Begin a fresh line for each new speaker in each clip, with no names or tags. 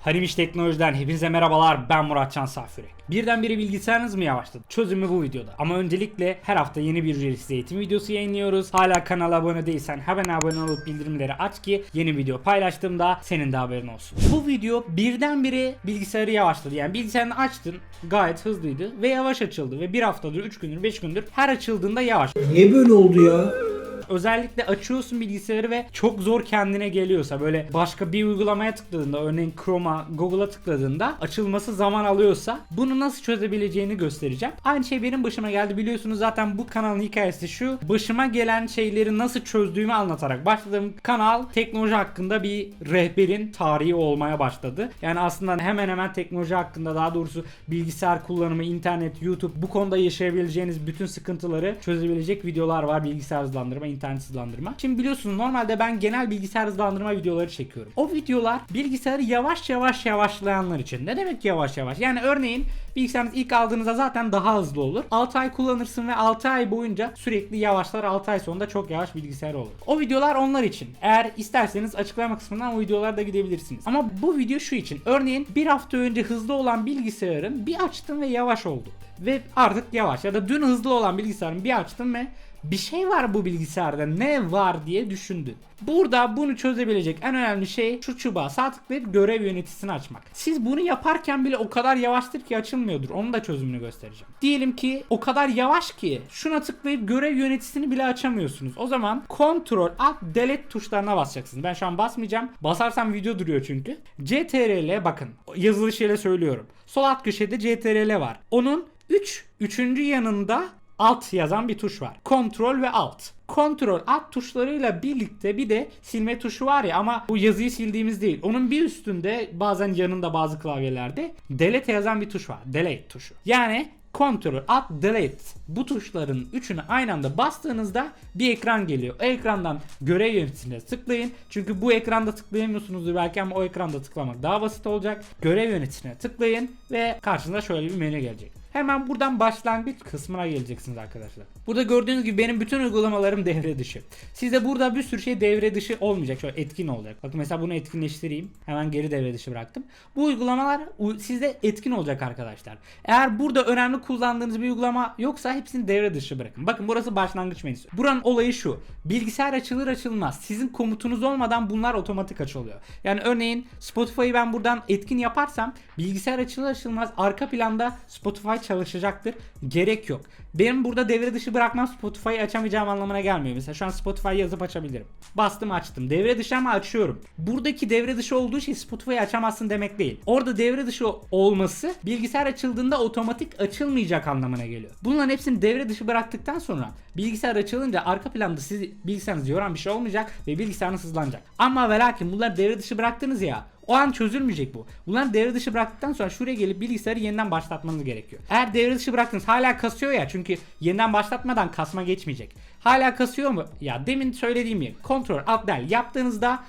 Harimiş Teknoloji'den hepinize merhabalar ben Muratcan Safürek. Birdenbire bilgisayarınız mı yavaşladı? Çözümü bu videoda. Ama öncelikle her hafta yeni bir ücretsiz eğitim videosu yayınlıyoruz. Hala kanala abone değilsen hemen abone olup bildirimleri aç ki yeni video paylaştığımda senin de haberin olsun. Bu video birdenbire bilgisayarı yavaşladı. Yani bilgisayarını açtın gayet hızlıydı ve yavaş açıldı ve bir haftadır 3 gündür 5 gündür her açıldığında yavaş.
Niye böyle oldu ya?
Özellikle açıyorsun bilgisayarı ve çok zor kendine geliyorsa böyle başka bir uygulamaya tıkladığında örneğin Chrome'a, Google'a tıkladığında açılması zaman alıyorsa bunu nasıl çözebileceğini göstereceğim. Aynı şey benim başıma geldi biliyorsunuz zaten bu kanalın hikayesi şu. Başıma gelen şeyleri nasıl çözdüğümü anlatarak başladığım kanal teknoloji hakkında bir rehberin tarihi olmaya başladı. Yani aslında hemen hemen teknoloji hakkında daha doğrusu bilgisayar kullanımı, internet, YouTube bu konuda yaşayabileceğiniz bütün sıkıntıları çözebilecek videolar var. Bilgisayar hızlandırma, internet hızlandırma. Şimdi biliyorsunuz normalde ben genel bilgisayar hızlandırma videoları çekiyorum. O videolar bilgisayarı yavaş yavaş yavaşlayanlar için. Ne demek yavaş yavaş? Yani örneğin bilgisayarınız ilk aldığınızda zaten daha hızlı olur. 6 ay kullanırsın ve 6 ay boyunca sürekli yavaşlar 6 ay sonunda çok yavaş bilgisayar olur. O videolar onlar için. Eğer isterseniz açıklama kısmından o videolara da gidebilirsiniz. Ama bu video şu için. Örneğin bir hafta önce hızlı olan bilgisayarın bir açtım ve yavaş oldu. Ve artık yavaş ya da dün hızlı olan bilgisayarın bir açtım ve bir şey var bu bilgisayarda ne var diye düşündün. Burada bunu çözebilecek en önemli şey şu çubuğa sağ tıklayıp görev yöneticisini açmak. Siz bunu yaparken bile o kadar yavaştır ki açılmıyordur. Onun da çözümünü göstereceğim. Diyelim ki o kadar yavaş ki şuna tıklayıp görev yöneticisini bile açamıyorsunuz. O zaman Ctrl Alt Delete tuşlarına basacaksınız. Ben şu an basmayacağım. Basarsam video duruyor çünkü. CTRL bakın yazılışıyla söylüyorum. Sol alt köşede CTRL var. Onun 3 üçüncü yanında Alt yazan bir tuş var. Kontrol ve Alt. Kontrol Alt tuşlarıyla birlikte bir de silme tuşu var ya ama bu yazıyı sildiğimiz değil. Onun bir üstünde bazen yanında bazı klavyelerde Delete yazan bir tuş var. Delete tuşu. Yani Ctrl Alt Delete bu tuşların üçünü aynı anda bastığınızda bir ekran geliyor. O ekrandan görev yöneticisine tıklayın. Çünkü bu ekranda tıklayamıyorsunuzdur belki ama o ekranda tıklamak daha basit olacak. Görev yöneticisine tıklayın ve karşınıza şöyle bir menü gelecek. Hemen buradan başlangıç kısmına geleceksiniz arkadaşlar. Burada gördüğünüz gibi benim bütün uygulamalarım devre dışı. Sizde burada bir sürü şey devre dışı olmayacak. Şöyle etkin olacak. Bakın mesela bunu etkinleştireyim. Hemen geri devre dışı bıraktım. Bu uygulamalar sizde etkin olacak arkadaşlar. Eğer burada önemli kullandığınız bir uygulama yoksa hepsini devre dışı bırakın. Bakın burası başlangıç menüsü. Buranın olayı şu. Bilgisayar açılır açılmaz. Sizin komutunuz olmadan bunlar otomatik açılıyor. Yani örneğin Spotify'ı ben buradan etkin yaparsam bilgisayar açılır açılmaz arka planda Spotify çalışacaktır. Gerek yok. Benim burada devre dışı bırakmam Spotify'ı açamayacağım anlamına gelmiyor. Mesela şu an Spotify yazıp açabilirim. Bastım açtım. Devre dışı ama açıyorum. Buradaki devre dışı olduğu şey Spotify'ı açamazsın demek değil. Orada devre dışı olması bilgisayar açıldığında otomatik açılmayacak anlamına geliyor. Bunların hepsini devre dışı bıraktıktan sonra bilgisayar açılınca arka planda sizi bilgisayarınızı yoran bir şey olmayacak ve bilgisayarınız hızlanacak. Ama ve lakin bunları devre dışı bıraktınız ya o an çözülmeyecek bu. Bunları devre dışı bıraktıktan sonra şuraya gelip bilgisayarı yeniden başlatmanız gerekiyor. Eğer devre dışı bıraktınız hala kasıyor ya çünkü yeniden başlatmadan kasma geçmeyecek. Hala kasıyor mu? Ya demin söylediğim gibi kontrol alt del yaptığınızda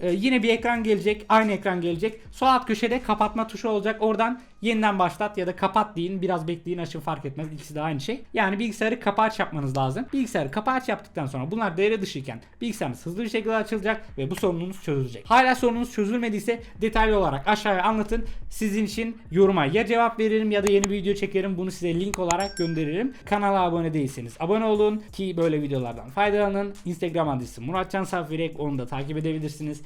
e, yine bir ekran gelecek. Aynı ekran gelecek. Sol alt köşede kapatma tuşu olacak. Oradan yeniden başlat ya da kapat deyin. Biraz bekleyin açın fark etmez. İkisi de aynı şey. Yani bilgisayarı kapa aç yapmanız lazım. Bilgisayarı kapa aç yaptıktan sonra bunlar devre dışıyken bilgisayarınız hızlı bir şekilde açılacak ve bu sorununuz çözülecek. Hala sorununuz çözülmediyse detaylı olarak aşağıya anlatın. Sizin için yoruma ya cevap veririm ya da yeni bir video çekerim. Bunu size link olarak gönderirim. Kanala abone değilseniz abone olun ki böyle videolardan faydalanın. Instagram adresi Muratcan Safirek onu da takip edebilirsiniz.